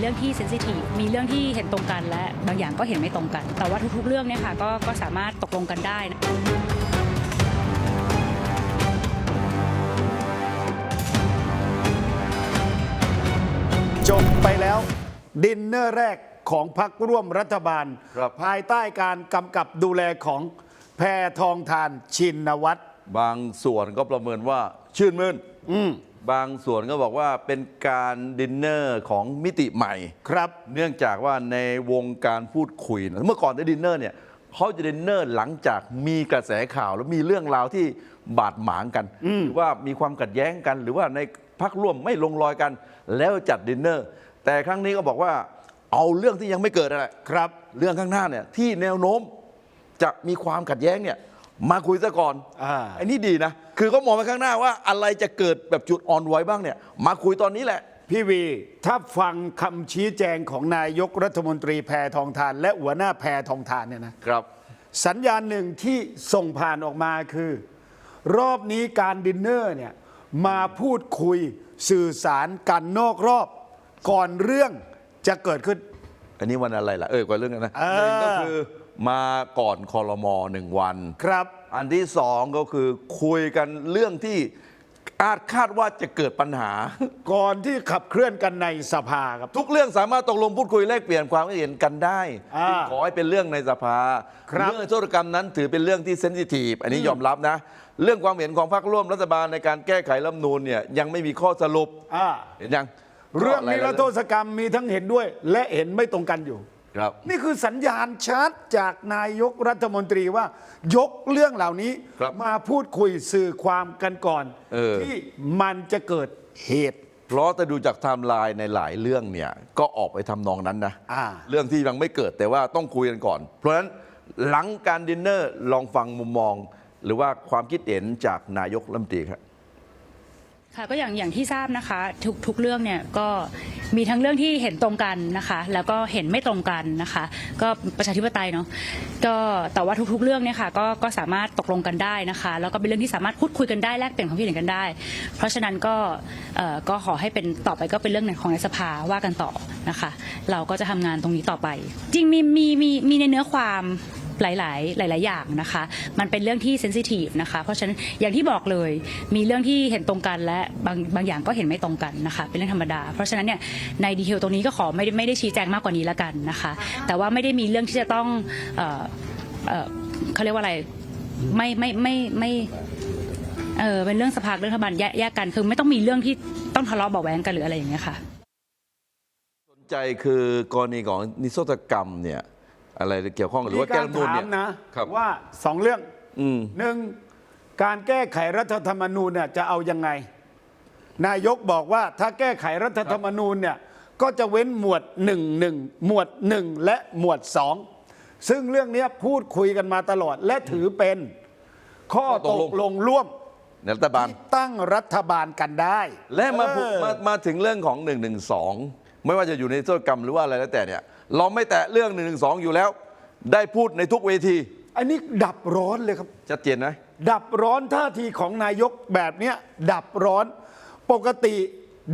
เรื่องที่เซนซิทีฟมีเรื่องที่เห็นตรงกันและบางอย่างก็เห็นไม่ตรงกัน แต่ว่าทุกๆเรื่องเนี่ยค่ะก็ก็สามารถตกลงกันได้นะจบไปแล้ว ดินเนอร์แรกของพักร่วมรัฐบาล ครับภายใต้การกำกับดูแลของแพทองทานชินวัตรบางส่วนก็ประเมินว่าชื่นมื่น อืม บางส่วนก็บอกว่าเป็นการดินเนอร์ของมิติใหม่ ครับ เนื่องจากว่าในวงการพูดคุยนะเมื่อก่อนได้ดินเนอร์เนี่ยเขาจะดินเนอร์หลังจากมีกระแสข่าวแล้วมีเรื่องราวที่บาดหมางกันหรือว่ามีความขัดแย้งกัน หรือว่าในพักร่วมไม่ลงรอยกัน แล้วจัดดินเนอร์ แต่ครั้งนี้ก็บอกว่าเอาเรื่องที่ยังไม่เกิดอะไรครับ เรื่องข้างหน้าเนี่ยที่แนวโน้มจะมีความขัดแย้งเนี่ย มาคุยซะก่อนอ่าไอ้นี่ดีนะ คือเขามองไปข้างหน้าว่าอะไรจะเกิดแบบจุดอ่อนไหวบ้างเนี่ย มาคุยตอนนี้แหละ พี่วี ถ้าฟังคำชี้แจงของนายกรัฐมนตรีแพทองทาน และหัวหน้าแพทองทานเนี่ยนะครับ สัญญาณหนึ่งที่ส่งผ่านออกมาคือ รอบนี้การดินเนอร์เนี่ยมาพูดคุยสื่อสารกันนอกรอบ ก่อนเรื่องจะเกิดขึ้น อันนี้วันอะไรล่ะ เออกว่าเรื่องนั้นนะเออหนึ่งก็คือ มาก่อนคอรมอหนึ่งวัน ครับ อันที่สองก็คือคุยกันเรื่องที่อาจคาดว่าจะเกิดปัญหา ก่อนที่ขับเคลื่อนกันในสภาครับ ทุกเรื่องสามารถตกลงพูดคุยแลกเปลี่ยนความคิดเห็นกันได้อ่าจึงขอให้เป็นเรื่องในสภาครับ เรื่องโทษกรรมนั้นถือเป็นเรื่องที่เซนซิทีฟอันนี้ยอมรับนะ เรื่องความเห็นของพรรคร่วมรัฐบาลในการแก้ไขรัฐธรรมนูญเนี่ยยังไม่มีข้อสรุปอ่าเห็นยังเรื่องนิรโทษษกรรมมีทั้งเห็นด้วย และเห็นไม่ตรงกันอยู่ ครับนี่คือสัญญาณชัดจากนายกรัฐมนตรีว่า ยกเรื่องเหล่านี้ครับมาพูดคุยสื่อความกันก่อนเออ ที่มันจะเกิดเหตุ เพราะแต่ดูจากไทม์ไลน์ในหลายเรื่องเนี่ยก็ออกไปทำนองนั้นนะอ่า เรื่องที่ยังไม่เกิดแต่ว่าต้องคุยกันก่อน เพราะฉะนั้นหลังการดินเนอร์ลองฟังมุมมอง หรือว่าความคิดเห็นจากนายกรัฐมนตรีครับ ค่ะก็อย่างอย่างที่ทราบนะคะ ทุกทุกเรื่องเนี่ยก็ มีทั้งเรื่องที่เห็นตรงกันนะคะ แล้วก็เห็นไม่ตรงกันนะคะ ก็ประชาธิปไตยเนาะก็แต่ว่าทุกๆ เรื่องเนี่ยค่ะก็ก็สามารถตกลงกันได้นะคะ แล้วก็เป็นเรื่องที่สามารถพูดคุยกันได้แลกเปลี่ยนความคิดเห็นกันได้ เพราะฉะนั้นก็เอ่อก็ขอให้เป็นต่อไปก็เป็นเรื่องของในสภาว่ากันต่อนะคะ เราก็จะทำงานตรงนี้ต่อไป จริงมีมีมีมีในเนื้อความ หลาย ๆ หลาย ๆ อย่างนะคะ มันเป็นเรื่องที่เซนซิทีฟนะคะ เพราะฉะนั้นอย่างที่บอกเลยมีเรื่องที่เห็นตรงกันและบางบางอย่างก็เห็นไม่ตรงกันนะคะ เป็นเรื่องธรรมดา เพราะฉะนั้นเนี่ยในดีเทลตรงนี้ก็ขอไม่ได้ไม่ได้ชี้แจงมากกว่านี้ละกันนะคะ แต่ว่าไม่ได้มีเรื่องที่จะต้องเอ่อเอ่อเขาเรียกว่าอะไรไม่ไม่ไม่ไม่เออเป็นเรื่องสภาเรื่องรัฐบาลแยกกันคือไม่ต้องมีเรื่องที่ต้องทะเลาะเบาะแว้งกันหรืออะไรอย่างเงี้ยค่ะ สนใจคือกรณีของนิรโทษกรรมเนี่ย อะไรเกี่ยวข้องหรือว่าแก้รัฐธรรมนูญเนี่ยมีการถามนะครับ ว่าสองเรื่องอืม หนึ่งการแก้ไขรัฐธรรมนูญเนี่ยจะเอายังไง นายกบอกว่าถ้าแก้ไขรัฐธรรมนูญเนี่ยก็จะเว้นหมวดหนึ่งหนึ่งหมวดหนึ่งและหมวดสองซึ่งเรื่องเนี้ยพูดคุยกันมาตลอดและถือเป็น ข้อข้อตตกลกงลงร่วมในรัฐบาล ที่ตั้งรัฐบาลกันได้และมาพูดเออ มามาถึงเรื่องของ1นึไม่ว่าจะอยู่ในโทษกรรมหรือว่าอะไรแล้วแต่เนี่ย เราไม่แตะเรื่อง1นึอยู่แล้ว ได้พูดในทุกเวที อันนี้ดับร้อนเลยครับ ชัดเจนนะ ดับร้อนท่าทีของนายกแบบเนี้ยดับร้อนปกติ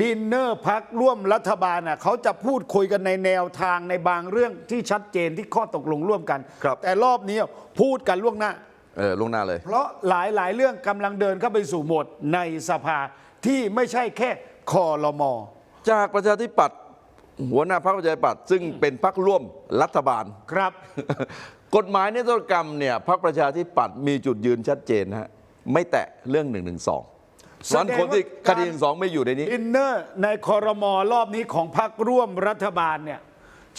ดินเนอร์พักร่วมรัฐบาลน่ะเขาจะพูดคุยกันในแนวทางในบางเรื่องที่ชัดเจนที่ข้อตกลงร่วมกัน ครับ แต่รอบนี้พูดกันล่วงหน้า เออลวงหน้าเลย เพราะหลายหลายๆเรื่องกำลังเดินเข้าไปสู่โหมดในสภาที่ไม่ใช่แค่คอรมอ จากประชาธิปัตย์ หัวหน้าพรรคประชาธิปัตย์ซึ่งเป็นพรรคร่วมรัฐบาล ครับ กฎหมายนิรโทษกรรมเนี่ยพรรคประชาธิปัตย์มีจุดยืนชัดเจนนะฮะไม่แตะเรื่อง1นึส่วนคนที่คดีหนึ่งสองไม่อยู่ในนี้ดินเนอร์ในคอรมอรอบนี้ของพรรคร่วมรัฐบาลเนี่ย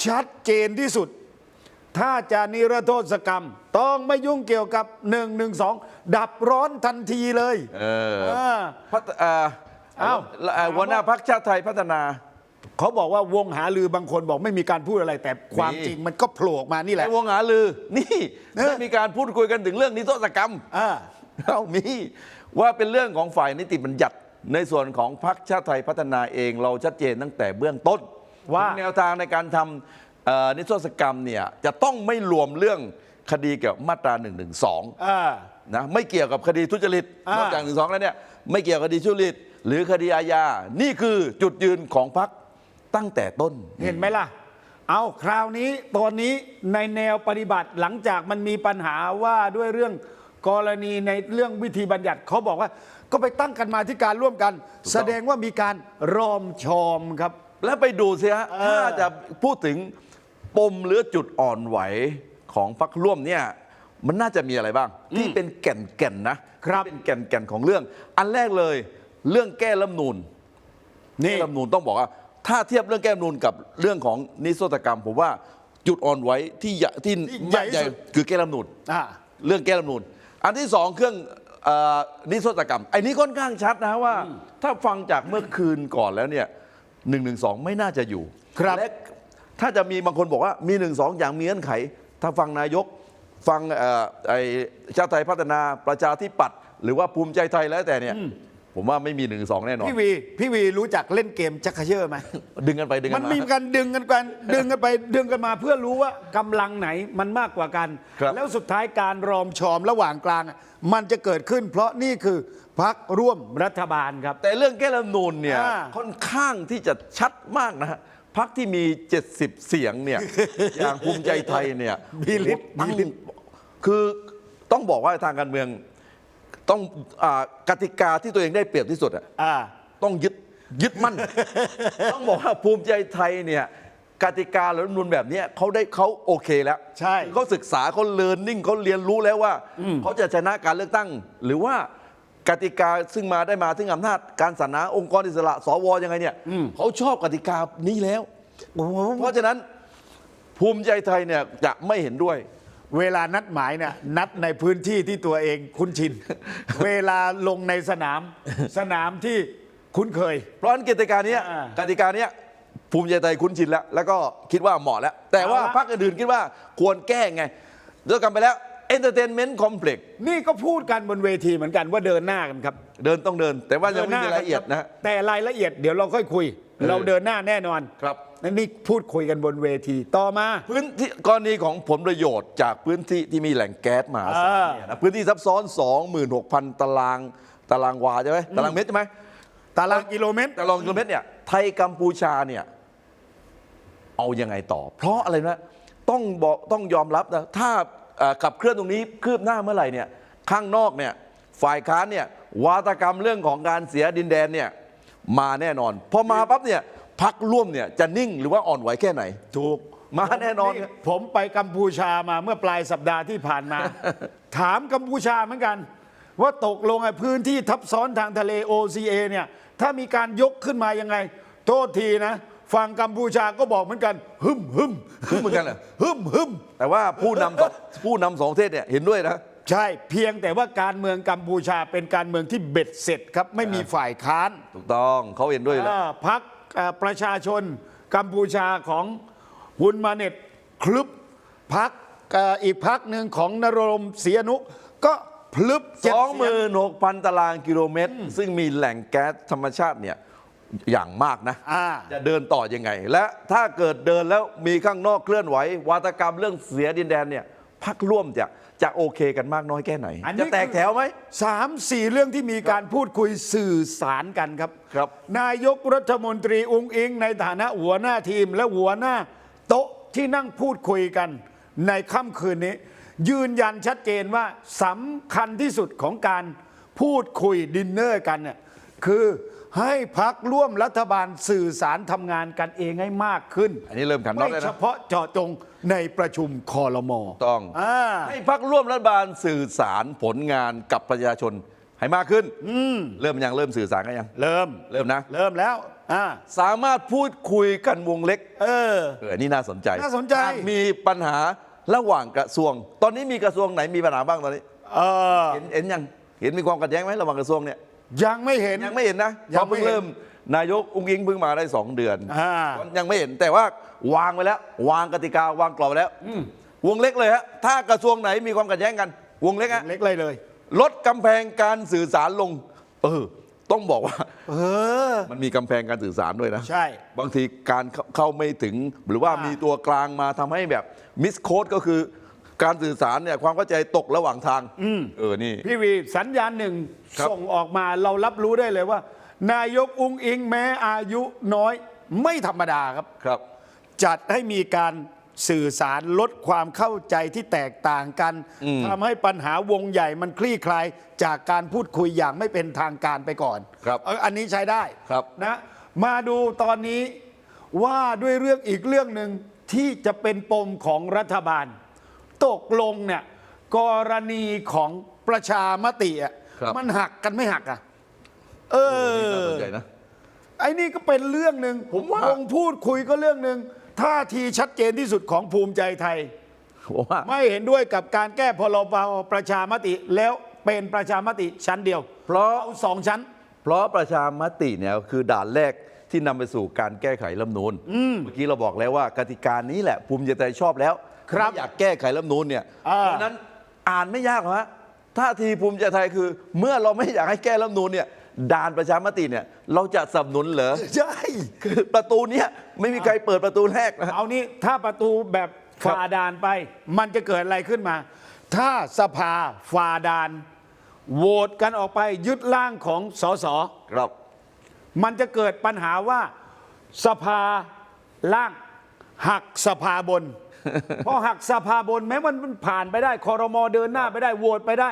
ชัดเจนที่สุด ถ้าจะนิรโทษกรรม ต้องไม่ยุ่งเกี่ยวกับ1นึดับร้อนทันทีเลย เออเออพัฒอ่าเอ้าเอ่อหัวหน้าพรรคชาติไทยพัฒนา เขาบอกว่าวงหาลือบางคนบอกไม่มีการพูดอะไร แต่ความมีจริงมันก็โผล่ออกมานี่แหในละวงหาลือ นี่เออ ได้มีการพูดคุยกันถึงเรื่องนิรโทษกรรม อ่าเอ้ามีว่าเป็นเรื่องของฝ่ายนิติบัญญัติ ในส่วนของพรรคชาติไทยพัฒนาเองเราชัดเจนตั้งแต่เบื้องต้นว่าถึงแนวทางในการทำเอ่อนิรโทษกรรมเนี่ยจะต้องไม่รวมเรื่องคดีเกี่ยวกับมาตรา1นึอ่า นะไม่เกี่ยวกับคดีทุจริตอ่านอกจากหนึ่งสองแล้วเนี่ยไม่เกี่ยวกับคดีทุจริต หรือคดีอาญานี่คือจุดยืนของพรรค ตั้งแต่ต้น เห็นไหมล่ะ เอาคราวนี้ตอนนี้ในแนวปฏิบัติหลังจากมันมีปัญหาว่าด้วยเรื่องกรณีในเรื่องวิธีบัญญัติเขาบอกว่าก็ไปตั้งกันมาที่การร่วมกัน แสดงว่ามีการรอมชอมครับ แล้วไปดูสิฮะเออถ้าจะพูดถึงปมหรือจุดอ่อนไหวของพรรคร่วมเนี่ยมันน่าจะมีอะไรบ้าง ที่เป็นแก่นๆนะครับที่เป็นแก่นๆของเรื่อง อันแรกเลย เรื่องแก้รัฐธรรมนูนนี่แก้รัฐธรรมนูนต้องบอกว่า ถ้าเทียบเรื่องแก้รัฐธรรมนูนกับเรื่องของนิรโทษกรรม ผมว่าจุดอ่อนไหวที่ใหญ่ที่ที่ใหญ่ที่สุด คือแก้รัฐธรรมนูนอ่า เรื่องแก้รัฐธรรมนูนอันที่สองเครื่องเออนิรโทษกรรมไอ้นี้ค่อนข้างชัดนะว่า ถ้าฟังจากเมื่อคืนก่อนแล้วเนี่ยหนึ่งหนึ่งสองไม่น่าจะอยู่ครับ และถ้าจะมีบางคนบอกว่ามีหนึ่งสองอย่างมีเงื่อนไข ถ้าฟังนายกฟังเอ่อไอ้ชาติไทยพัฒนาประชาธิปัตย์หรือว่าภูมิใจไทยแล้วแต่เนี่ย ผมว่าไม่มีหนึ่งสองแน่นอน พี่วีพี่วีรู้จักเล่นเกมชักเขย่อไหมดึงกันไปดึงมักันนมา มีการดึงกันกันดึงกันไปดึงกันมาเพื่อรู้ว่ากำลังไหนมันมากกว่ากัน ครับ แล้วสุดท้ายการรอมชอมระหว่างกลางอะมันจะเกิดขึ้น เพราะนี่คือพักร่วมรัฐบาลครับ แต่เรื่องแก้รัฐธรรมนูนเนี่ยอ่า ค่อนข้างที่จะชัดมากนะฮะพักที่มี 70 เสียงเนี่ย อย่างภูมิใจไทยเนี่ยมีฤทธิ์ตั้งมีฤทธิ์คือต้องบอกว่าทางการเมือง ต้องอากติกาที่ตัวเองได้เปรียบที่สุดอะอ่า ต้องยึดยึดมั่น ต้องบอกว่าภูมิใจไทยเนี่ยกติกาหรือรัฐธรรมนูลแบบเนี้ยเขาได้เขาโอเคแล้วใช่ เขาศึกษาเขาเรียนนิ่งเขาเรียนรู้แล้วว่าเขาจะชนะการเลือกตั้ง หรือว่ากติกาซึ่งมาได้มาถึงอำนาจการสรรหาองค์กรอิสระสวยังไงเนี่ยเขาชอบกติกานี้แล้ว เพราะฉะนั้นภูมิใจไทยเนี่ยจะไม่เห็นด้วย เวลานัดหมายเนี่ยนัดในพื้นที่ที่ตัวเองคุ้นชิน เวลาลงในสนามสนามที่คุ้นเคย เพราะฉะนั้นกติกาเนี้ยอ่ากติกาเนี้ยภูมิใจไทยคุ้นชินแล้ว แล้วก็คิดว่าเหมาะแล้ว แต่ว่าเอาละ พรรคอื่นๆคิดว่าควรแก้ไงเลิกกันไปแล้ว Entertainment Complex นี่ก็พูดกันบนเวทีเหมือนกันว่าเดินหน้ากันครับเดินต้องเดิน แต่ว่ายังไม่มีกัรายละเอียดนะฮะ แต่รายละเอียดเดี๋ยวเราค่อยคุย เราเดินหน้าแน่นอนครับ นั่นนี่พูดคุยกันบนเวทีต่อมา พื้นที่กรณีของผลประโยชน์จากพื้นที่ที่มีแหล่งแก๊สมหาศาลอ่าเนี่ยนะพื้นที่ซับซ้อน 26,000 ตารางตารางวาใช่ไหมตารางเมตรใช่ไหมตารางกิโลเมตร ตารางกิโลเมตรเนี่ยไทยกัมพูชาเนี่ยเอายังไงต่อ เพราะอะไรนะต้องบอกต้องยอมรับนะถ้าเอ่อขับเคลื่อนตรงนี้คืบหน้าเมื่อไหร่เนี่ยข้างนอกเนี่ยฝ่ายค้านเนี่ยวาตกรรมเรื่องของการเสียดินแดนเนี่ยมาแน่นอนพอมาปั๊บเนี่ย พักร่วมเนี่ยจะนิ่งหรือว่าอ่อนไหวแค่ไหน ถูกมาแน่นอนผมไปกัมพูชามาเมื่อปลายสัปดาห์ที่ผ่านมา ถามกัมพูชาเหมือนกัน ว่าตกลงไอ้พื้นที่ทับซ้อนทางทะเล OCA เนี่ยถ้ามีการยกขึ้นมายังไง โทษทีนะฝั่งกัมพูชาก็บอกเหมือนกัน หึมหึมหึ่มเหมือนกันเหรอหึมหึมแต่ว่าผู้นำสองผู้นำสองประเทศเนี่ยเห็นด้วยนะใช่เพียงแต่ว่าการเมืองกัมพูชาเป็นการเมืองที่เบ็ดเสร็จครับไม่มีฝ่ายค้าน ถูกต้องเขาเห็นด้วยแล้วอ่าพัก ประชาชนกัมพูชาของฮุนมาเน็ตคลึบพักอีกพักหนึ่งของนรมเสียนุ ก็พลึบเจ็ดสองเสีหยมื่นหกพันตารางกิโลเมตร ซึ่งมีแหล่งแก๊สธรรมชาติเนี่ยอย่างมากนะอ่าจะเดินต่อยังไง และถ้าเกิดเดินแล้วมีข้างนอกเคลื่อนไหว วาตกรรมเรื่องเสียดินแดนเนี่ย พักร่วมจะจะโอเคกันมากน้อยแค่ไหน อันนี้ จะแตกแถวไหม สามสี่เรื่องที่มีการพูดคุยสื่อสารกันครับ ครับ นายกรัฐมนตรีอุงอิง ในฐานะหัวหน้าทีมและหัวหน้าโต๊ะที่นั่งพูดคุยกัน ในค่ำคืนนี้ ยืนยันชัดเจนว่าสำคัญที่สุดของการพูดคุยดินเนอร์กันเนี่ยคือ ให้พักร่วมรัฐบาลสื่อสารทำงานกันเองให้มากขึ้นอันนี้เริ่มขันน็อตไม่แล้วเฉนะพาะเจาะจงในประชุมคอรมอต้อง อ่า ให้พักร่วมรัฐบาลสื่อสารผลงานกับประชาชนให้มากขึ้นเริ่มยังเริ่มสื่อสารกันยัง เริ่ม เริ่มนะ เริ่มแล้ว อ่า สามารถพูดคุยกันวงเล็ก เออ เอออนนี่น่าสนใจน่าสนใจ หกมีปัญหาระหว่างกระทรวง ตอนนี้มีกระทรวงไหนมีปัญหาบ้างตอนนี้ เออ เห็นเห็นยัง เห็นมีความขัดแย้งไหมระหว่างกระทรวงเนี่ย ยังไม่เห็น ยังไม่เห็นนะยังเพราะเพิ่งไม่เห็นเริ่ม นายกอุ้งอิงเพิ่งมาได้สองเดือน อ่า ยังไม่เห็นแต่ว่าวางไว้แล้ว วางกติกาวางกรอบไว้แล้ววงเล็กเลยฮะถ้ากระทรวงไหนมีความขัดแย้งกัน วงเล็กฮะเล็กเลยเลย ลดกำแพงการสื่อสารลง เออ ต้องบอกว่า เออ มันมีกำแพงการสื่อสารด้วยนะ ใช่ บางทีการเข้าเข้าไม่ถึงหรือว่าอ่ามีมีตัวกลางมาทำให้แบบมิสโคดก็คือ การสื่อสารเนี่ยความเข้าใจตกระหว่างทางเออนี่ พี่วีสัญญาณหนึ่งครับ ส่งออกมาเรารับรู้ได้เลยว่า นายกอุ้งอิงแม้อายุน้อยไม่ธรรมดาครับ ครับ จัดให้มีการสื่อสารลดความเข้าใจที่แตกต่างกันทำให้ปัญหาวงใหญ่มันคลี่คลาย จากการพูดคุยอย่างไม่เป็นทางการไปก่อนครับเอออันนี้ใช้ได้ครับนะ มาดูตอนนี้ว่าด้วยเรื่องอีกเรื่องหนึ่งที่จะเป็นปมของรัฐบาล ตกลงเนี่ยกรณีของประชามติอะครับ มันหักกันไม่หักอะ เอนี่น่าอสนใจนะ ไอ้นี่ก็เป็นเรื่องหนึ่งผมว่าวงพูดคุยก็เรื่องหนึ่งท่าทีชัดเจนที่สุดของภูมิใจไทย ผมว่า ไม่เห็นด้วยกับการแก้พรบประชามติแล้วเป็นประชามติชั้นเดียวเพราะเอาสองชั้น เพราะประชามติเนี่ยคือด่านแรกที่นำไปสู่การแก้ไขรัฐธรรมนูญเมื่อกี้เราบอกแล้วว่ากติกานี้แหละภูมิใจไทยชอบแล้ว ครับไม่อยากแก้ไขรัฐธรรมนูญเนี่ยอ่าเพราะฉะนั้นอ่านไม่ยากหรอกฮะท่าทีภูมิใจไทยคือ เมื่อเราไม่อยากให้แก้รัฐธรรมนูญเนี่ยด่านประชามติเนี่ยเราจะสนับสนุนเหรอใช่คือประตูเนี้ยไม่มีใครเปิดประตูแรกนะเอานี้ถ้าประตูแบบครับ ฝ่าด่านไป มันจะเกิดอะไรขึ้นมา ถ้าสภาฝ่าด่าน โหวตกันออกไปยึดร่างของสสครับ มันจะเกิดปัญหาว่าสภาล่างหักสภาบน พอหักสภาบนแม้มันมันผ่านไปได้คอรมอเดินหน้าไปได้โหวตไปได้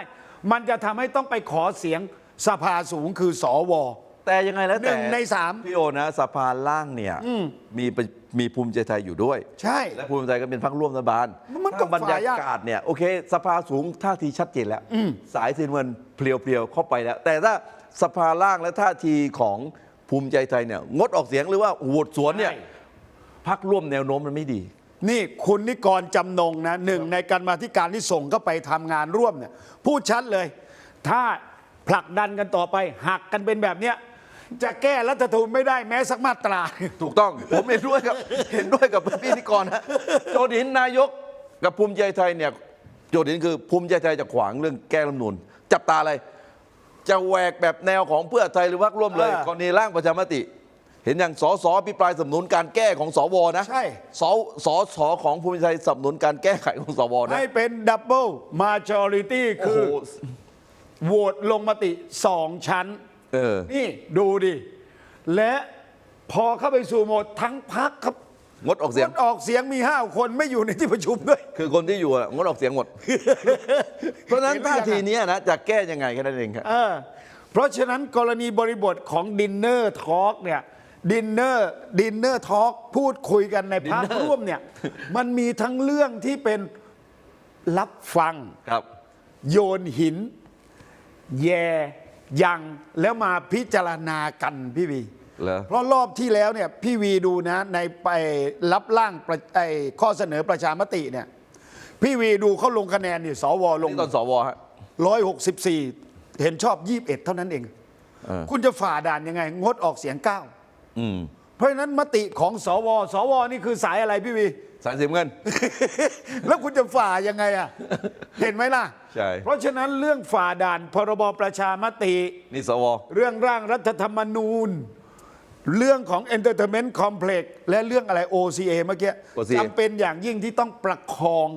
มันจะทำให้ต้องไปขอเสียงสภาสูงคือสว แต่ยังไงแล้วหแต่นึ่งในสามพี่โอนะสภาล่างเนี่ยมีประมีภูมิใจไทยอยู่ด้วย ใช่ และภูมิใจไทยก็เป็นพรรคร่วมรัฐบาลมันต้องถ้าบรรยาฝ่ายยากกาศเนี่ยโอเค สภาสูงท่าทีชัดเจนแล้ว สายสีน้ำเงินเพลียวๆเข้าไปแล้ว แต่ถ้าสภาล่างและท่าทีของภูมิใจไทยเนี่ยงดออกเสียงหรือว่าโหวตสวนเนี่ยใช่พรรคร่วมแนวโน้มมันไม่ดี นี่คุณนิกรจำนงนะหนึ่งในการมาธิการที่ส่งเข้าไปทำงานร่วมเนี่ยพูดชัดเลย ถ้าผลักดันกันต่อไปหักกันเป็นแบบเนี้ยจะแก้รัฐธรรมนูญไม่ได้แม้สักมาตรา ถูกต้อง ผมเห็นด้วยครับ เห็นด้วยกับพี่นิกรนะโจทย์หินนายกกับภูมิใจไทยเนี่ยโจทย์หินคือภูมิใจไทยจะขวางเรื่องแก้รัฐธรรมนูญจับตาอะไร จะแหวกแบบแนวของเพื่อไทยหรือพรรคร่วมเลยเออ กรณีร่างประชามติ เห็นอย่างสสพิปรายสนับสนุนการแก้ของสวนะ ใช่ สสสของภูมิใจไทยสนับสนุนการแก้ไขของสวนะ ให้เป็นดับเบิลมาจอริตี้โอ้คืโหอโหวตลงมติสองชั้น เออ นี่ดูดิ และพอเข้าไปสู่โหมดทั้งพักครับงดออกเสียงงดออกเสียงมีห้าคนไม่อยู่ในที่ประชุมด้วย คือคนที่อยู่อะงดออกเสียงหมด เพราะฉะนั้นเห็นหรือยังท่าทีเนี้ยนะจะแก้ยังไงแค่นั้นเองครับ เออเพราะฉะนั้นกรณีบริบทของดินเนอร์ทอล์กเนี่ย ดินเนอร์ดินเนอร์ทอล์กพูดคุยกันในพัก Dinner ร่วมเนี่ย มันมีทั้งเรื่องที่เป็นรับฟัง ครับ โยนหิน แย่ยังแล้วมาพิจารณากันพี่วี เหรอ เพราะรอบที่แล้วเนี่ยพี่วีดูนะในไปรับร่างประไอ้ข้อเสนอประชามติเนี่ยพี่วีดูเขาลงคะแนนนี่สวลง นี่ตอนสวฮะร้อยหกสิบสี่เห็นชอบยี่บเอ็ดเท่านั้นเอง เออ คุณจะฝ่าด่านยังไง งดออกเสียงเก้าอืม เพราะฉะนั้นมติของสว สว นี่คือสายอะไรพี่วี สายสีเงิน แล้วคุณจะฝ่ายังไงอะ เห็นไหมล่ะ ใช่ เพราะฉะนั้นเรื่องฝ่าด่านพรบประชามติ นี่สว เรื่องร่างรัฐธรรมนูญ เรื่องของ Entertainment Complex และเรื่องอะไร OCA เมื่อกี้ OCA จำเป็นอย่างยิ่งที่ต้องประคอง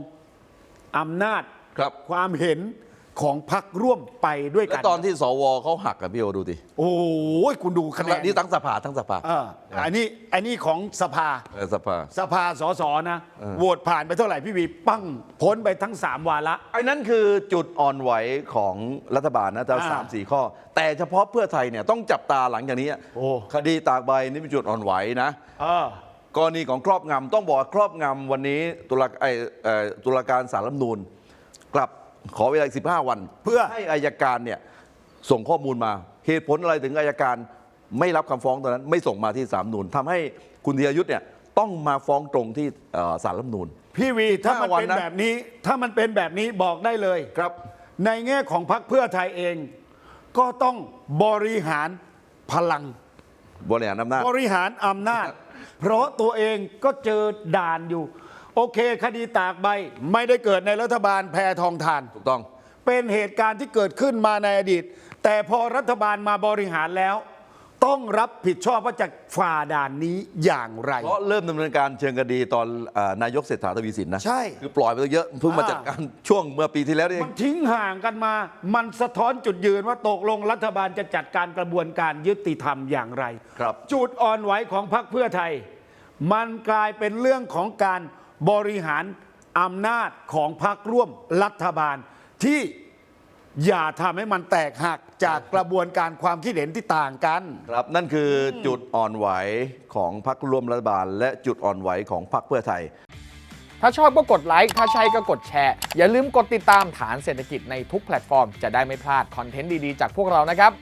อำนาจ ครับ ความเห็น ของพักร่วมไปด้วยแล้กัวน ตอนที่สวเขาหักกับพี่โอดูดิโอ้ยคุณดูคะแนนนี่ทั้งสภาทั้งสภาเอออันนี้อันนี้ของสภา เออสภา สภาสสนะ โหวตผ่านไปเท่าไหร่พี่วีปั้งพ้นไปทั้ง 3 วาระ ไอ้นั่นคือจุดอ่อนไหวของรัฐบาลนะแต่อ่าสามสี่ข้อ แต่เฉพาะเพื่อไทยเนี่ยต้องจับตาหลังจากนี้โอ้ คดีตากใบนี่เป็นจุดอ่อนไหวนะเออกรณีของครอบงำต้องบอกว่าครอบงำวันนี้ตุลาไอเอ่อตุลาการสารรัฐธรรมนูญกลับ ขอเวลาอีก15วัน เพื่อให้อายการเนี่ยส่งข้อมูลมาเหตุผลอะไรถึงอายการไม่รับคำฟ้องตอนนั้น ไม่ส่งมาที่สารรัฐธรรมนูญทำให้คุณธีรยุทธ์เนี่ยต้องมาฟ้องตรงที่เอ่อสารรัฐธรรมนูญพี่วีถ้ามันห้าวันเป็นนะแบบนี้ ถ้ามันเป็นแบบนี้บอกได้เลยครับ ในแง่ของพรรคเพื่อไทยเอง ก็ต้องบริหารพลัง บริหารอำนาจบริหารอำนาจ เพราะตัวเองก็เจอด่านอยู่ โอเค คดีตากใบไม่ได้เกิดในรัฐบาลแพทองทาน ถูกต้อง เป็นเหตุการณ์ที่เกิดขึ้นมาในอดีต แต่พอรัฐบาลมาบริหารแล้ว ต้องรับผิดชอบว่าจะฝ่าด่านนี้อย่างไร เพราะเริ่มดำเนินการเชิงคดีตอนเอ่อนายกเศรษฐาทวีสินนะใช่คือปล่อยไปเยอะเพิ่งมาอ่า จัดการช่วงเมื่อปีที่แล้วนี่เอมันงทิ้งห่างกันมา มันสะท้อนจุดยืนว่าตกลงรัฐบาลจะจัดการกระบวนการยุติธรรมอย่างไร ครับ จุดอ่อนไหวของพรรคเพื่อไทย มันกลายเป็นเรื่องของการ บริหารอำนาจของพรรคร่วมรัฐบาล ที่อย่าทำให้มันแตกหักจากกระบวนการความคิดเห็นที่ต่างกัน ครับนั่นคือจุดอ่อนไหวของพรรคร่วมรัฐบาล และจุดอ่อนไหวของพรรคเพื่อไทย ถ้าชอบก็กดไลค์ ถ้าใช่ก็กดแชร์ อย่าลืมกดติดตามฐานเศรษฐกิจในทุกแพลตฟอร์ม จะได้ไม่พลาดคอนเทนต์ดี ๆ จากพวกเรานะครับ